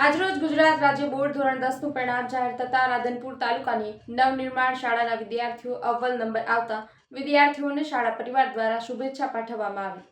આજરોજ ગુજરાત રાજ્ય બોર્ડ ધોરણ દસનું પરિણામ જાહેર થતા રાધનપુર તાલુકાની નવનિર્માણ શાળાના વિદ્યાર્થીઓ અવ્વલ નંબર આવતા વિદ્યાર્થીઓને શાળા પરિવાર દ્વારા શુભેચ્છા પાઠવવામાં આવી.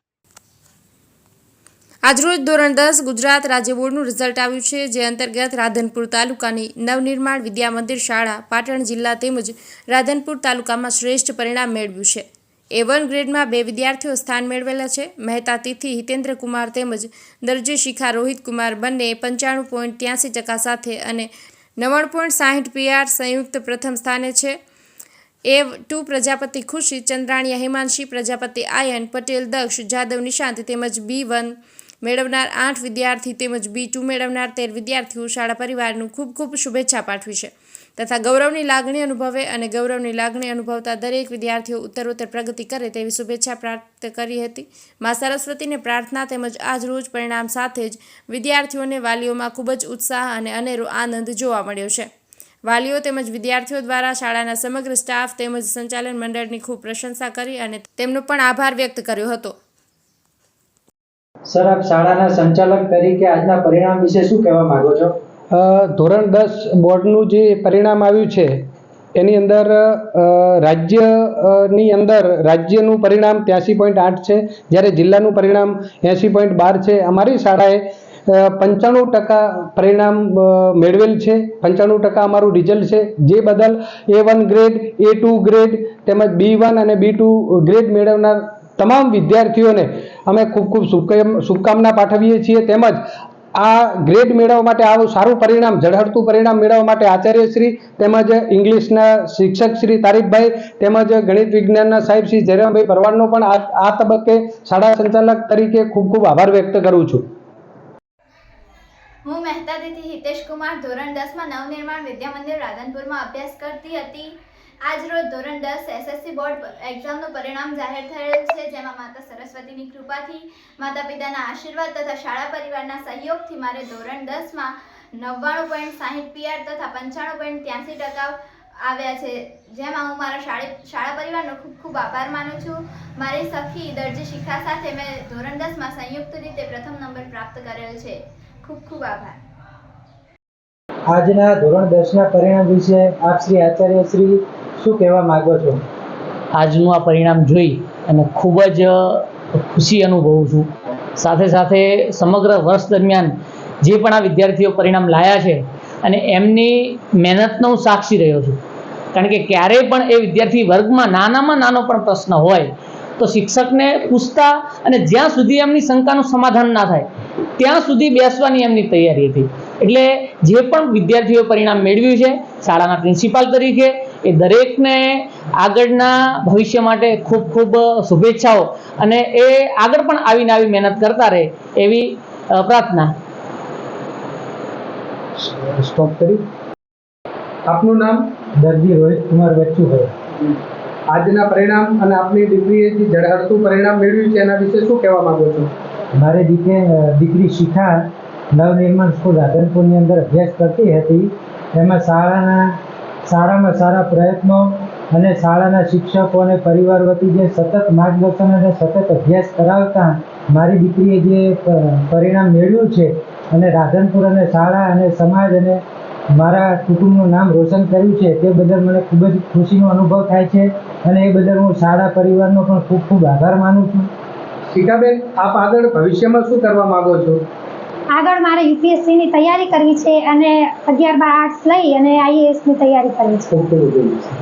આજરોજ ધોરણ દસ ગુજરાત રાજ્ય બોર્ડનું રિઝલ્ટ આવ્યું છે, જે અંતર્ગત રાધનપુર તાલુકાની નવનિર્માણ વિદ્યામંદિર શાળા, પાટણ જિલ્લા તેમજ રાધનપુર તાલુકામાં શ્રેષ્ઠ પરિણામ મેળવ્યું છે. એ વન ગ્રેડમાં બે વિદ્યાર્થીઓ સ્થાન મેળવેલા છે. મહેતા તિથિ, હિતેન્દ્ર કુમાર તેમજ દરજી શિખા, રોહિત કુમાર બંને પંચાણું પોઈન્ટ ત્યાંસી ટકા સાથે અને નવ્વાણું પોઈન્ટ સાહીઠ પીઆર સંયુક્ત પ્રથમ સ્થાને છે. એ ટુ પ્રજાપતિ ખુશી ચંદ્રાણીયા, હિમાંશી, પ્રજાપતિ આયન, પટેલ, દક્ષ, જાદવ, નિશાંત તેમજ બી વન મેળવનાર આઠ વિદ્યાર્થી તેમજ બી ટુ મેળવનાર તેર વિદ્યાર્થીઓ શાળા પરિવારનું ખૂબ ખૂબ શુભેચ્છા પાઠવી છે. તથા ગૌરવની લાગણી અનુભવે અને ગૌરવની લાગણી અનુભવતા દરેક વિદ્યાર્થીઓ ઉત્તરોત્તર પ્રગતિ કરે તેવી શુભેચ્છા પ્રાપ્ત કરી હતી. મા સરસ્વતીને પ્રાર્થના તેમજ આજ રોજ પરિણામ સાથે જ વિદ્યાર્થીઓને વાલીઓમાં ખૂબ જ ઉત્સાહ અને અનેરો આનંદ જોવા મળ્યો છે. વાલીઓ તેમજ વિદ્યાર્થીઓ દ્વારા શાળાના સમગ્ર સ્ટાફ તેમજ સંચાલન મંડળની ખૂબ પ્રશંસા કરી અને તેમનો પણ આભાર વ્યક્ત કર્યો હતો. સર, આપ શાળાના સંચાલક તરીકે આજના પરિણામ વિશે શું કહેવા માગો છો? ધોરણ દસ બોર્ડનું જે પરિણામ આવ્યું છે, એની અંદર રાજ્યની અંદર રાજ્યનું પરિણામ ત્યાંસી પોઈન્ટ આઠ છે, જ્યારે જિલ્લાનું પરિણામ એંસી પોઈન્ટ બાર છે. અમારી શાળાએ પંચાણું ટકા પરિણામ મેળવેલ છે. પંચાણું ટકા અમારું રિઝલ્ટ છે. જે બદલ A one grade A two grade તેમજ બી વન અને બી ટુ ગ્રેડ મેળવનાર તમામ વિદ્યાર્થીઓને અમે ખૂબ ખૂબ શુભકામના પાઠવીએ છીએ. તેમજ આ ગ્રેડ મેળવવા માટે આવું સારું પરિણામ, ઝળહળતું પરિણામ મેળવવા માટે આચાર્યશ્રી તેમજ ઇંગ્લિશના શિક્ષક શ્રી તારીફભાઈ તેમજ ગણિત વિજ્ઞાનના સાહેબ શ્રી જયરામભાઈ ભરવાડનો પણ આ તબક્કે શાળા સંચાલક તરીકે ખૂબ ખૂબ આભાર વ્યક્ત કરું છું. હું મહેતા તિથિ હિતેશ કુમાર ધોરણ દસમાં નવનિર્માણ વિદ્યા મંદિર રાધનપુરમાં અભ્યાસ કરતી હતી. આજ રોજ ધોરણ દસ એસએસસી બોર્ડ એક્ઝામનું પરિણામ જાહેર થયેલ છે. જેમાં માતા સરસ્વતીની કૃપાથી માતા પિતાના આશીર્વાદ તથા શાળા પરિવારના સહયોગથી મારે ધોરણ દસમાં નવ્વાણું પોઈન્ટ સાહીઠ પીઆર તથા પંચાણું પોઈન્ટ ત્યાંસી ટકા આવ્યા છે. જેમાં હું મારા શાળી પરિવારનો ખૂબ ખૂબ આભાર માનું છું. મારી સખી દરજી શિખા સાથે મેં ધોરણ દસમાં સંયુક્ત રીતે પ્રથમ નંબર પ્રાપ્ત કરેલ છે. ખૂબ ખૂબ આભાર. આજના ધોરણ દસના પરિણામ વિશે આપ શ્રી આચાર્ય શ્રી શું કહેવા માગો છો? આજનું આ પરિણામ જોઈ અને ખૂબ જ ખુશી અનુભવું છું. સાથે સાથે સમગ્ર વર્ષ દરમિયાન જે પણ આ વિદ્યાર્થીઓ પરિણામ લાયા છે અને એમની મહેનતનો હું સાક્ષી રહ્યો છું. કારણ કે ક્યારેય પણ એ વિદ્યાર્થી વર્ગમાં નાનામાં નાનો પણ પ્રશ્ન હોય, તો શિક્ષકને પૂછતા અને જ્યાં સુધી એમની શંકાનું સમાધાન ના થાય, ત્યાં સુધી બેસવાની એમની તૈયારી હતી. એટલે જે પણ વિદ્યાર્થીઓ પરિણામ મેળવ્યું છે શાળાના પ્રિન્સિપાલ તરીકે એ દરેકને આગળના ભવિષ્ય માટે ખૂબ ખૂબ શુભેચ્છાઓ. અને એ આગળ પણ આવીને આવી મહેનત કરતા રહે એવી પ્રાર્થના. સ્ટોપ કરી. આપનું નામ દરજી રોહિત કુમાર બચ્ચુભાઈ આજના પરિણામ અને આપની દીકરીએ જે ઝળહળતું પરિણામ મેળવ્યું છે એના વિશે શું કહેવા માંગો છો? મારી દીકરી દીકરી શિખા નવનિર્માણ સ્કૂલ રાધનપુરની અંદર અભ્યાસ કરતી હતી. એમાં શાળાના સારામાં સારા પ્રયત્નો અને શાળાના શિક્ષકો અને પરિવાર વતી જે સતત માર્ગદર્શન અને સતત અભ્યાસ કરાવતા મારી દીકરીએ જે પરિણામ મેળવ્યું છે અને રાધનપુર અને શાળા અને સમાજ અને મારા કુટુંબનું નામ રોશન કર્યું છે, તે બદલ મને ખૂબ જ ખુશીનો અનુભવ થાય છે અને એ બદલ હું શાળા પરિવારનો પણ ખૂબ ખૂબ આભાર માનું છું. શિખાબેન આપ આગળ ભવિષ્યમાં શું કરવા માગો છો? આગળ મારે યુપીએસસીની તૈયારી કરવી છે અને અગિયાર બાર આર્ટ્સ લઈ અને આઈએએસની તૈયારી કરવી છે.